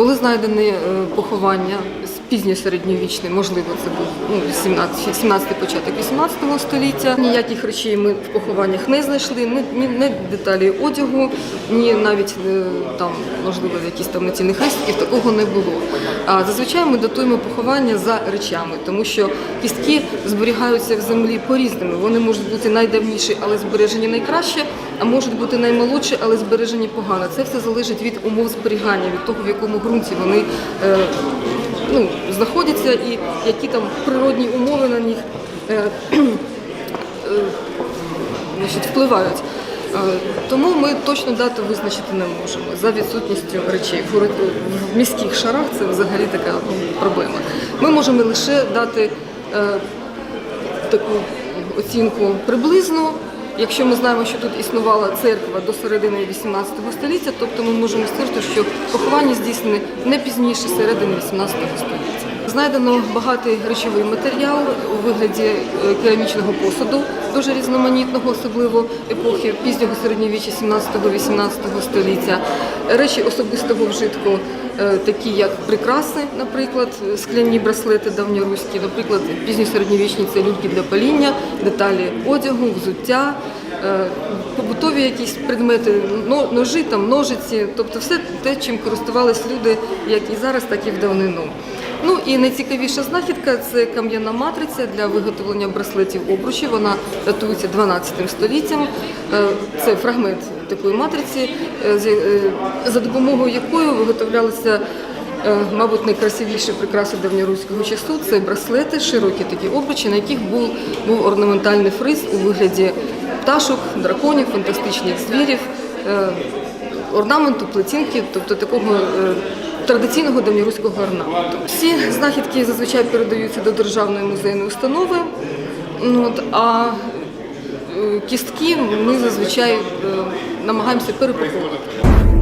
Були знайдені е, поховання з пізньосередньовічне, можливо, це був ну, 17, 17 початок 18 століття. Ніяких речей ми в похованнях не знайшли, ні, ні, ні деталі одягу, ні навіть е, там, можливо, якісь там націнних хрестиків, такого не було. А зазвичай ми датуємо поховання за речами, тому що кістки зберігаються в землі по-різному. Вони можуть бути найдавніші, але збережені найкраще, а можуть бути наймолодші, але збережені погано. Це все залежить від умов зберігання, від того, в якому ґрунті вони е, ну, знаходяться і які там природні умови на них е, е, значить, впливають. Тому ми точно дату визначити не можемо за відсутністю речей. В міських шарах це взагалі така ну, проблема. Ми можемо лише дати таку оцінку приблизно. Якщо ми знаємо, що тут існувала церква до середини 18 століття, тобто ми можемо стверджувати, що поховання здійснене не пізніше середини 18 століття. Знайдено багатий речовий матеріал у вигляді е, керамічного посуду, дуже різноманітного, особливо епохи пізнього середньовіччя 17-18 століття. Речі особистого вжитку, е, такі як прикраси, наприклад, скляні браслети давньоруські, наприклад, пізньосередньовічні це люльки для паління, деталі одягу, взуття, е, побутові якісь предмети, но- ножі, там, ножиці, тобто все те, чим користувались люди як і зараз, так і в давнину. Ну і найцікавіша знахідка це кам'яна матриця для виготовлення браслетів обручів. Вона датується 12 століттям. Е, Це фрагмент такої матриці, е, е, за допомогою якої виготовлялися, мабуть, найкрасивіші прикраси давньоруського часу. Це браслети, широкі такі обручі, на яких був, був орнаментальний фриз у вигляді пташок, драконів, фантастичних звірів. орнаменту, плетінки, тобто такого традиційного давньоруського орнаменту. Всі знахідки зазвичай передаються до державної музейної установи. Ну, а е, кістки ми зазвичай е, намагаємося перепакувати.